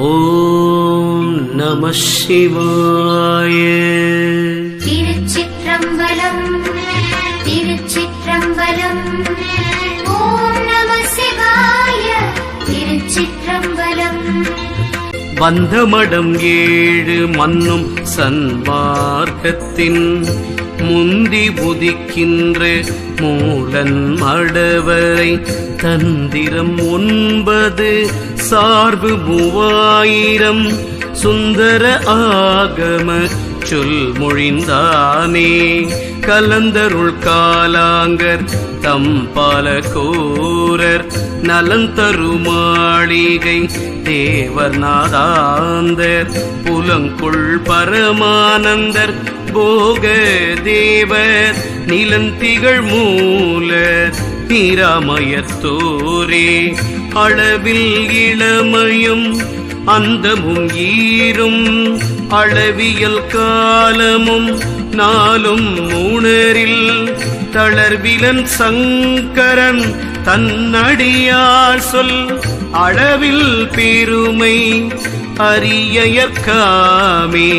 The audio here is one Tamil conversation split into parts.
ஓம் நம சிவாய. திருச்சிற்றம்பலம் திருச்சிற்றம்பலம். ஓம் நம சிவாய திருச்சிற்றம்பலம். வந்தமடம் ஏழு மன்னும் சன்மார்க்கத்தின் முந்தி உதிக்கின்ற மூலன் மடவரை தந்திரம் ஒன்பது சார்பு மூவாயிரம் சுந்தர ஆகம சொல் மொழிந்தானே கலந்தருள் காலாங்கர் தம் பல கோரர் நலந்தருமாளிகை தேவர் நாதாந்தர் புலங்குள் பரமானந்தர் போக தேவர் நிலந்திகள் மூல நிராமயத்தோரே. அளவில் இளமையும் அந்தமும் ஈரும் அளவியல் காலமும் நாளும் மூணரில் தளர்விலன் சங்கரன் தன்னடியார் சொல் அளவில் பெருமை அரியற்காமே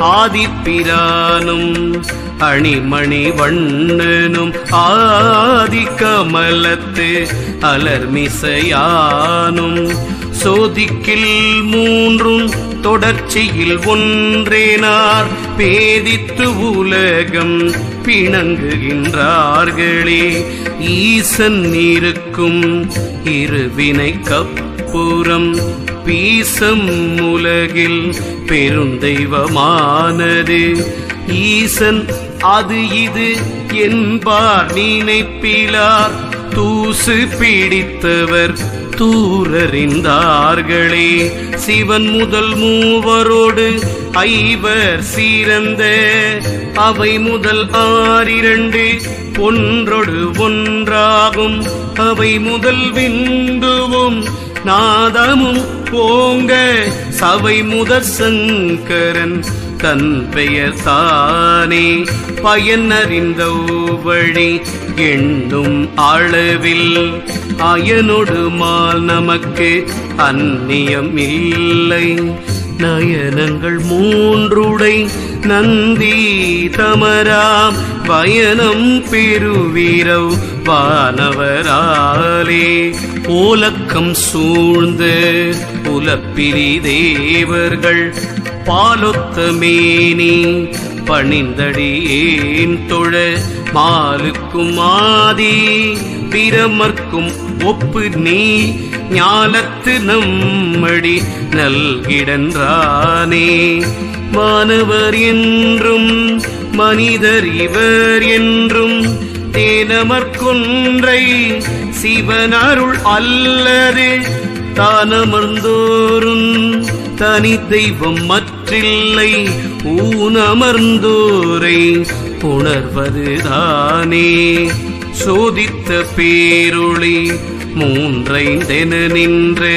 ஆதிப்பிரானும் அணிமணி வண்ணனும் ஆதி கமலத்து அலர்மிசையானும். சோதிக்கில் மூன்றும் தொடர்ச்சியில் ஒன்றேனார். பேதித்து உலகம் பிணங்குகின்றார்களே. ஈசன் இருக்கும் இருவினை கப்புறம் பீசம் உலகில் பெருந்தெய்வமானது ஈசன் அது இது என்பார் நினைப்பிலார் தூசு பிடித்தவர் தூரறிந்தார்களே. சிவன் முதல் மூவரோடு ஐவர் சீரந்த. அவை முதல் ஆறிரண்டு ஒன்றொடு ஒன்றாகும். அவை முதல் விந்துவும் நாதமும் போங்க. சபை முதற் சங்கரன் தன் பெயர் தானே. பயனறிந்த வழி எண்ணும் அளவில் அயனொடு மால் நமக்கு அந்நியம் இல்லை. நயனங்கள் மூன்றுடை நந்தி தமராம். பயணம் பெருவீரவ் வானவராலே ஓலக்கம் சூழ்ந்து புலப்பிரி தேவர்கள். பாலொத்த மேனி பணிந்தடியேன் தொழ மாலுக்கும் ஆதி பிரமர்க்கும் ஒப்பு நீ ஞாலத்து நம்மடி நல்கிடன்றானே. மாணவர் என்றும் மனிதர் இவர் என்றும் தேனமர்கொன்றை சிவனருள் அல்லது தானமர்ந்தோரும் தனி தெய்வம் மற்றில்லை ஊனமர்ந்தோரை உணர்வதுதானே சோதித்த பேரொளி மூன்றைந்தென நின்று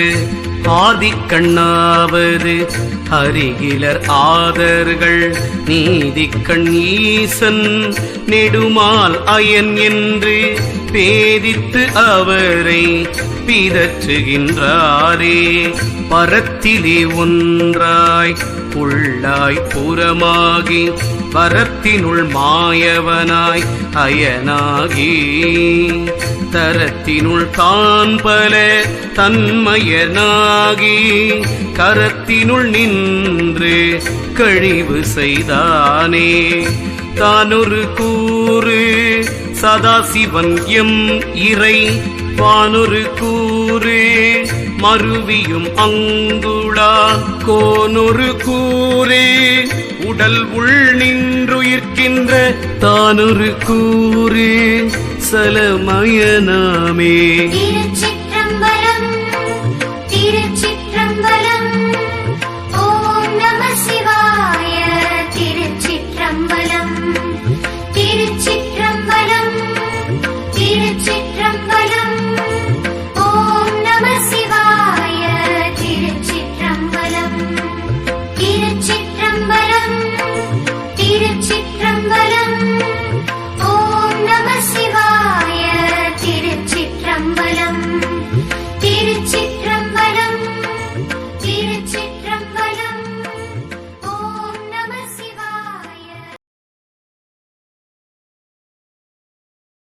ஆதிக்கண்ணாவது அருகிலர் ஆதர்கள் நீதிக்கண் ஈசன் நெடுமால் அயன் என்று பேதித்து அவரை பிதற்றுகின்றாரே. பரத்திலே ஒன்றாய் உள்ளாய் புறமாகி வரத்தினுள் மாயவனாய் அயனாகி. தரத்தினுள் காண்பல பல தன்மயனாகி கரத்தினுள் நின்று கழிவு செய்தானே. தானொரு கூறு சதாசிவன் எம் இறை வானொரு கூறு மருவியும் அங்குளா கோனொரு கூறு. உடல் உள் நின்றுயிர்க்கின்ற தானொரு கூறு சலமயனாமே.